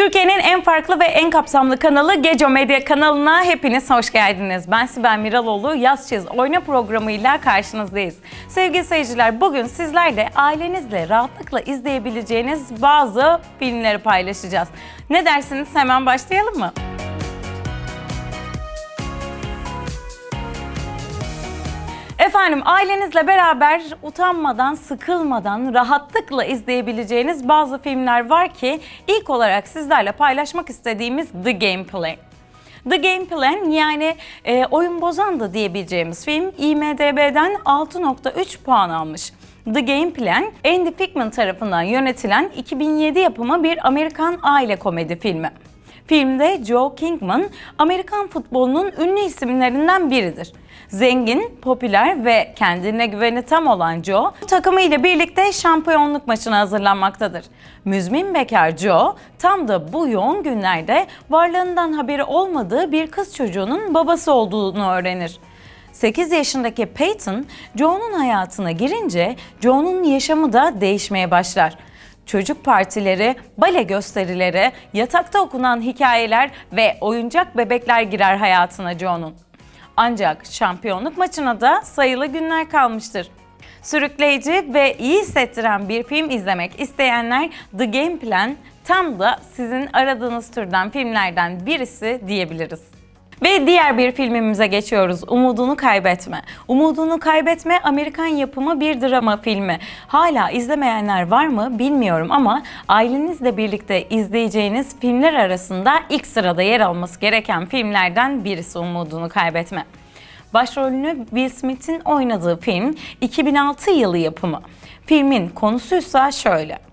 Türkiye'nin en farklı ve en kapsamlı kanalı Geco Medya kanalına hepiniz hoş geldiniz. Ben Sibel Miraloğlu, Yaz Çiz Oyna programıyla karşınızdayız. Sevgili seyirciler, bugün sizlerle ailenizle rahatlıkla izleyebileceğiniz bazı filmleri paylaşacağız. Ne dersiniz? Hemen başlayalım mı? Efendim ailenizle beraber utanmadan, sıkılmadan, rahatlıkla izleyebileceğiniz bazı filmler var ki ilk olarak sizlerle paylaşmak istediğimiz The Game Plan. The Game Plan yani e, oyun bozan da diyebileceğimiz film IMDB'den 6.3 puan almış. The Game Plan, Andy Fickman tarafından yönetilen 2007 yapımı bir Amerikan aile komedi filmi. Filmde Joe Kingman, Amerikan futbolunun ünlü isimlerinden biridir. Zengin, popüler ve kendine güveni tam olan Joe, takımı ile birlikte şampiyonluk maçına hazırlanmaktadır. Müzmin bekar Joe, tam da bu yoğun günlerde varlığından haberi olmadığı bir kız çocuğunun babası olduğunu öğrenir. 8 yaşındaki Peyton, Joe'nun hayatına girince Joe'nun yaşamı da değişmeye başlar. Çocuk partileri, bale gösterileri, yatakta okunan hikayeler ve oyuncak bebekler girer hayatına Joe'nun. Ancak şampiyonluk maçına da sayılı günler kalmıştır. Sürükleyici ve iyi hissettiren bir film izlemek isteyenler The Game Plan tam da sizin aradığınız türden filmlerden birisi diyebiliriz. Ve diğer bir filmimize geçiyoruz. Umudunu Kaybetme. Umudunu Kaybetme Amerikan yapımı bir drama filmi. Hala izlemeyenler var mı bilmiyorum ama ailenizle birlikte izleyeceğiniz filmler arasında ilk sırada yer alması gereken filmlerden birisi Umudunu Kaybetme. Başrolünü Will Smith'in oynadığı film 2006 yılı yapımı. Filmin konusuysa şöyle.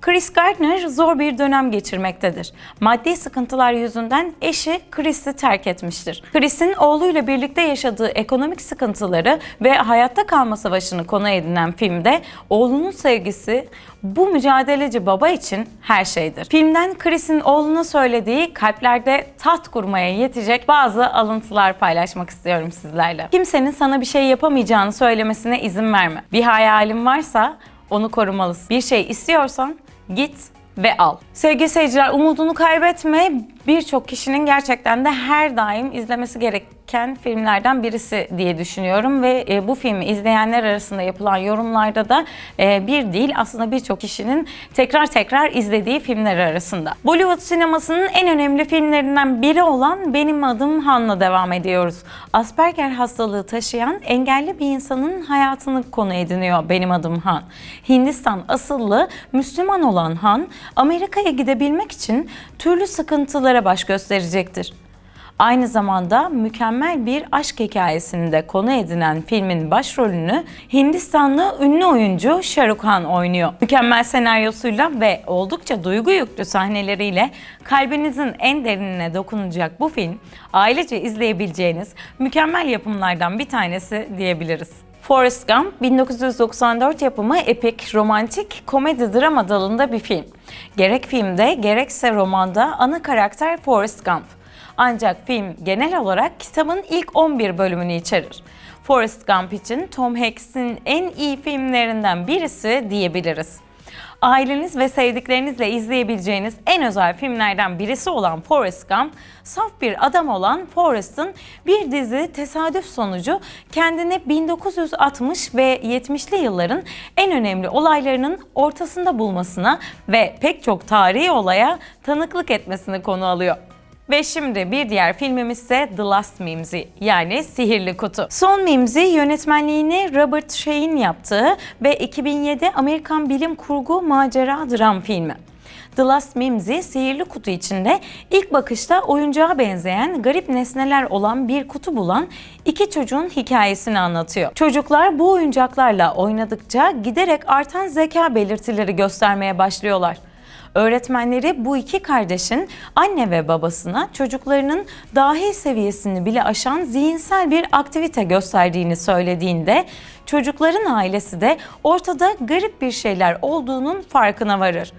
Chris Gardner zor bir dönem geçirmektedir. Maddi sıkıntılar yüzünden eşi Chris'i terk etmiştir. Chris'in oğluyla birlikte yaşadığı ekonomik sıkıntıları ve hayatta kalma savaşını konu edinen filmde oğlunun sevgisi bu mücadeleci baba için her şeydir. Filmden Chris'in oğluna söylediği kalplerde taht kurmaya yetecek bazı alıntılar paylaşmak istiyorum sizlerle. Kimsenin sana bir şey yapamayacağını söylemesine izin verme. Bir hayalin varsa onu korumalısın. Bir şey istiyorsan git ve al. Sevgili seyirciler umudunu kaybetme birçok kişinin gerçekten de her daim izlemesi gereken filmlerden birisi diye düşünüyorum ve e, bu filmi izleyenler arasında yapılan yorumlarda da e, bir değil aslında birçok kişinin tekrar tekrar izlediği filmler arasında. Bollywood sinemasının en önemli filmlerinden biri olan Benim Adım Han'la devam ediyoruz. Asperger hastalığı taşıyan engelli bir insanın hayatını konu ediniyor Benim Adım Han. Hindistan asıllı Müslüman olan Han, Amerika'ya gidebilmek için türlü sıkıntılara baş gösterecektir. Aynı zamanda mükemmel bir aşk hikayesini de konu edinen filmin başrolünü Hindistanlı ünlü oyuncu Shahrukh oynuyor. Mükemmel senaryosuyla ve oldukça duygu yüklü sahneleriyle kalbinizin en derinine dokunacak bu film ailece izleyebileceğiniz mükemmel yapımlardan bir tanesi diyebiliriz. Forrest Gump 1994 yapımı epik, romantik, komedi drama dalında bir film. Gerek filmde gerekse romanda ana karakter Forrest Gump. Ancak film genel olarak kitabın ilk 11 bölümünü içerir. Forrest Gump için Tom Hanks'in en iyi filmlerinden birisi diyebiliriz. Aileniz ve sevdiklerinizle izleyebileceğiniz en özel filmlerden birisi olan Forrest Gump, saf bir adam olan Forrest'ın bir dizi tesadüf sonucu kendini 1960 ve 70'li yılların en önemli olaylarının ortasında bulmasına ve pek çok tarihi olaya tanıklık etmesini konu alıyor. Ve şimdi bir diğer filmimiz ise The Last Mimsy yani Sihirli Kutu. Son Mimsy yönetmenliğini Robert Shay'in yaptığı ve 2007 Amerikan bilim kurgu macera dram filmi. The Last Mimsy, sihirli kutu içinde ilk bakışta oyuncağa benzeyen garip nesneler olan bir kutu bulan iki çocuğun hikayesini anlatıyor. Çocuklar bu oyuncaklarla oynadıkça giderek artan zeka belirtileri göstermeye başlıyorlar. Öğretmenleri bu iki kardeşin anne ve babasına çocuklarının dahi seviyesini bile aşan zihinsel bir aktivite gösterdiğini söylediğinde çocukların ailesi de ortada garip bir şeyler olduğunun farkına varır.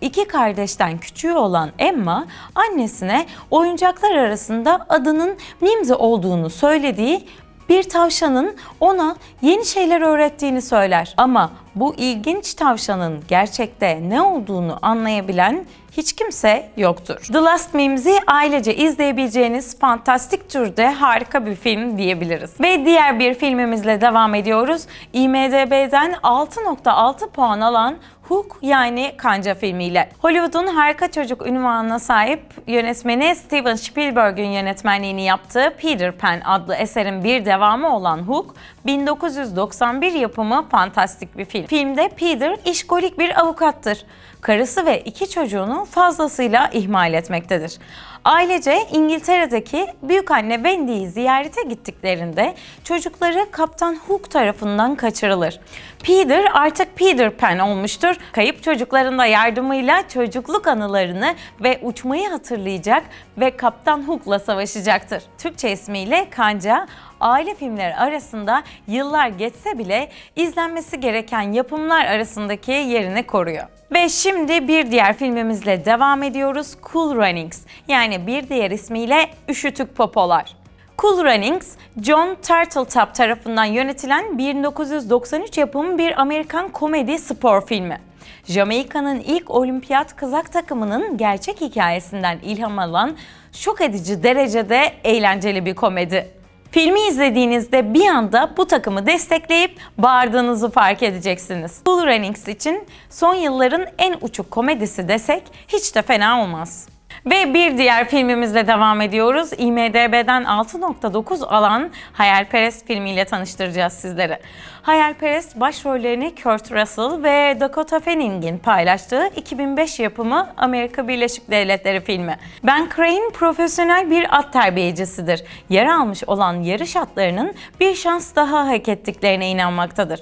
İki kardeşten küçüğü olan Emma annesine oyuncaklar arasında adının Mimzi olduğunu söylediği bir tavşanın ona yeni şeyler öğrettiğini söyler. Ama bu ilginç tavşanın gerçekte ne olduğunu anlayabilen hiç kimse yoktur. The Last Memes'i ailece izleyebileceğiniz fantastik türde harika bir film diyebiliriz. Ve diğer bir filmimizle devam ediyoruz. IMDB'den 6.6 puan alan Hook yani Kanca filmiyle. Hollywood'un harika çocuk ünvanına sahip yönetmeni Steven Spielberg'ün yönetmenliğini yaptığı Peter Pan adlı eserin bir devamı olan Hook, 1991 yapımı fantastik bir film. Filmde Peter işkolik bir avukattır. Karısı ve iki çocuğunu fazlasıyla ihmal etmektedir. Ailece İngiltere'deki büyükanne Wendy'yi ziyarete gittiklerinde çocukları Kaptan Hook tarafından kaçırılır. Peter artık Peter Pan olmuştur. Kayıp çocukların da yardımıyla çocukluk anılarını ve uçmayı hatırlayacak ve Kaptan Hook'la savaşacaktır. Türkçe ismiyle Kanca, aile filmleri arasında yıllar geçse bile izlenmesi gereken yapımlar arasındaki yerini koruyor. Ve şimdi bir diğer filmimizle devam ediyoruz. Cool Runnings yani bir diğer ismiyle Üşütük Popolar. Cool Runnings, John Turteltaub tarafından yönetilen 1993 yapımı bir Amerikan komedi spor filmi. Jamaika'nın ilk olimpiyat kızak takımının gerçek hikayesinden ilham alan şok edici derecede eğlenceli bir komedi. Filmi izlediğinizde bir anda bu takımı destekleyip bağırdığınızı fark edeceksiniz. Cool Runnings için son yılların en uçuk komedisi desek hiç de fena olmaz. Ve bir diğer filmimizle devam ediyoruz. IMDB'den 6.9 alan Hayalperest filmiyle tanıştıracağız sizleri. Hayalperest başrollerini Kurt Russell ve Dakota Fanning'in paylaştığı 2005 yapımı Amerika Birleşik Devletleri filmi. Ben Crane profesyonel bir at terbiyecisidir. Yer almış olan yarış atlarının bir şans daha hak ettiklerine inanmaktadır.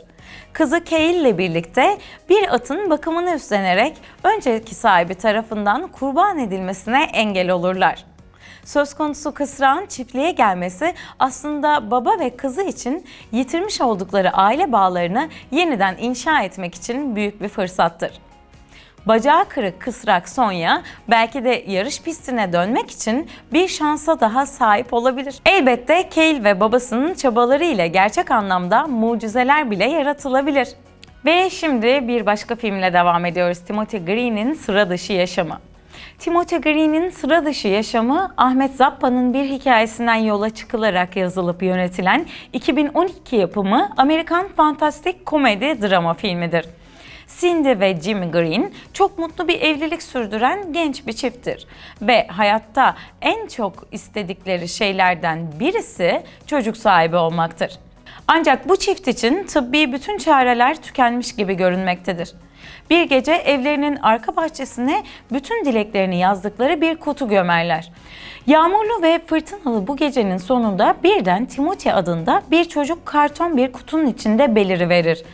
Kızı Kale ile birlikte bir atın bakımını üstlenerek önceki sahibi tarafından kurban edilmesine engel olurlar. Söz konusu kısrağın çiftliğe gelmesi aslında baba ve kızı için yitirmiş oldukları aile bağlarını yeniden inşa etmek için büyük bir fırsattır. Bacağı kırık kısrak Sonya belki de yarış pistine dönmek için bir şansa daha sahip olabilir. Elbette Cale ve babasının çabaları ile gerçek anlamda mucizeler bile yaratılabilir. Ve şimdi bir başka filmle devam ediyoruz. Timothy Green'in Sıra Dışı Yaşamı. Timothy Green'in sıra dışı yaşamı Ahmet Zappa'nın bir hikayesinden yola çıkılarak yazılıp yönetilen 2012 yapımı Amerikan fantastik komedi drama filmidir. Cindy ve Jimmy Green çok mutlu bir evlilik sürdüren genç bir çifttir. Ve hayatta en çok istedikleri şeylerden birisi çocuk sahibi olmaktır. Ancak bu çift için tıbbi bütün çareler tükenmiş gibi görünmektedir. Bir gece evlerinin arka bahçesine bütün dileklerini yazdıkları bir kutu gömerler. Yağmurlu ve fırtınalı bu gecenin sonunda birden Timothy adında bir çocuk karton bir kutunun içinde beliriverir.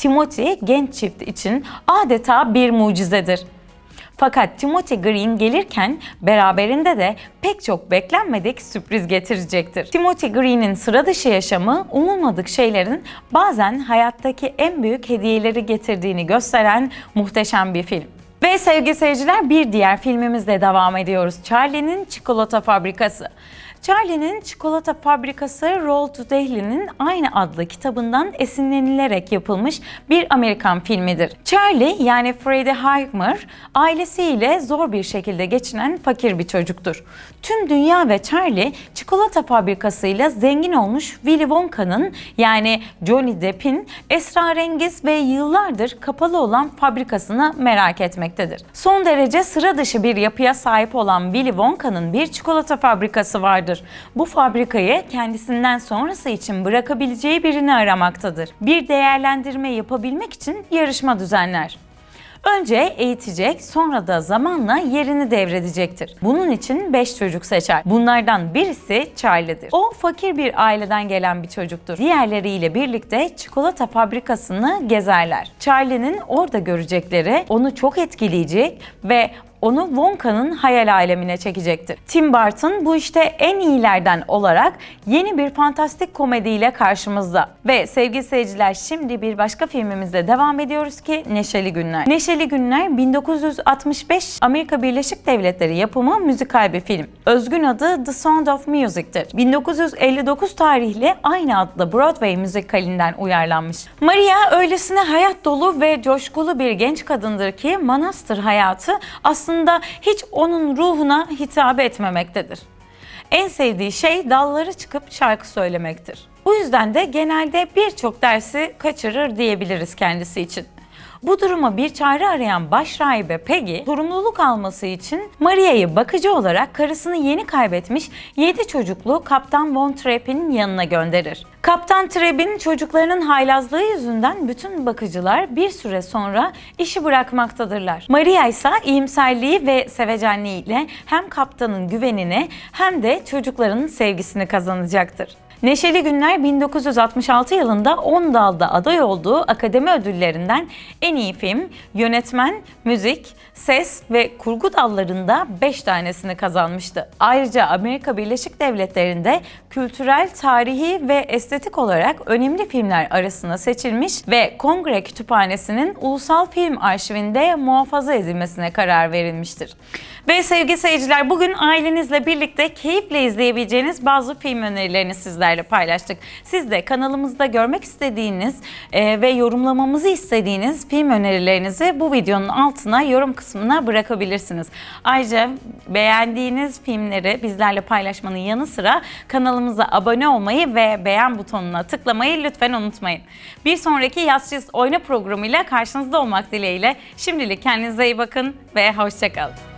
Timothy genç çift için adeta bir mucizedir. Fakat Timothy Green gelirken beraberinde de pek çok beklenmedik sürpriz getirecektir. Timothy Green'in sıra dışı yaşamı umulmadık şeylerin bazen hayattaki en büyük hediyeleri getirdiğini gösteren muhteşem bir film. Ve sevgili seyirciler bir diğer filmimizle devam ediyoruz. Charlie'nin Çikolata Fabrikası. Charlie'nin Çikolata Fabrikası Roll to Daily'nin aynı adlı kitabından esinlenilerek yapılmış bir Amerikan filmidir. Charlie yani Freddie Highmore ailesiyle zor bir şekilde geçinen fakir bir çocuktur. Tüm dünya ve Charlie çikolata fabrikasıyla zengin olmuş Willy Wonka'nın yani Johnny Depp'in esrarengiz ve yıllardır kapalı olan fabrikasını merak etmektedir. Son derece sıra dışı bir yapıya sahip olan Willy Wonka'nın bir çikolata fabrikası vardır. Bu fabrikayı kendisinden sonrası için bırakabileceği birini aramaktadır. Bir değerlendirme yapabilmek için yarışma düzenler. Önce eğitecek, sonra da zamanla yerini devredecektir. Bunun için 5 çocuk seçer. Bunlardan birisi Charlie'dir. O fakir bir aileden gelen bir çocuktur. Diğerleriyle birlikte çikolata fabrikasını gezerler. Charlie'nin orada görecekleri onu çok etkileyecek ve onu Wonka'nın hayal alemine çekecektir. Tim Burton bu işte en iyilerden olarak yeni bir fantastik komediyle karşımızda. Ve sevgili seyirciler şimdi bir başka filmimizle devam ediyoruz ki Neşeli Günler. Neşeli Günler 1965 Amerika Birleşik Devletleri yapımı müzikal bir film. Özgün adı The Sound of Music'tir. 1959 tarihli aynı adlı Broadway müzikalinden uyarlanmış. Maria öylesine hayat dolu ve coşkulu bir genç kadındır ki manastır hayatı aslında aslında hiç onun ruhuna hitap etmemektedir. En sevdiği şey dallara çıkıp şarkı söylemektir. Bu yüzden de genelde birçok dersi kaçırır diyebiliriz kendisi için. Bu duruma bir çare arayan başrahibe Peggy, sorumluluk alması için Maria'yı bakıcı olarak karısını yeni kaybetmiş 7 çocuklu Kaptan Von Trapp'in yanına gönderir. Kaptan Trapp'in çocuklarının haylazlığı yüzünden bütün bakıcılar bir süre sonra işi bırakmaktadırlar. Maria ise iyimserliği ve sevecenliğiyle hem kaptanın güvenini hem de çocukların sevgisini kazanacaktır. Neşeli Günler 1966 yılında 10 dalda aday olduğu akademi ödüllerinden en iyi film, yönetmen, müzik, ses ve kurgu dallarında 5 tanesini kazanmıştı. Ayrıca Amerika Birleşik Devletleri'nde kültürel, tarihi ve estetik olarak önemli filmler arasına seçilmiş ve Kongre Kütüphanesi'nin Ulusal Film Arşivinde muhafaza edilmesine karar verilmiştir. Ve sevgili seyirciler bugün ailenizle birlikte keyifle izleyebileceğiniz bazı film önerilerini sizlerle paylaştık. Siz de kanalımızda görmek istediğiniz e, ve yorumlamamızı istediğiniz film önerilerinizi bu videonun altına yorum kısmına bırakabilirsiniz. Ayrıca beğendiğiniz filmleri bizlerle paylaşmanın yanı sıra kanalımıza abone olmayı ve beğen butonuna tıklamayı lütfen unutmayın. Bir sonraki Yaz Çiz Oyna programıyla karşınızda olmak dileğiyle şimdilik kendinize iyi bakın ve hoşçakalın.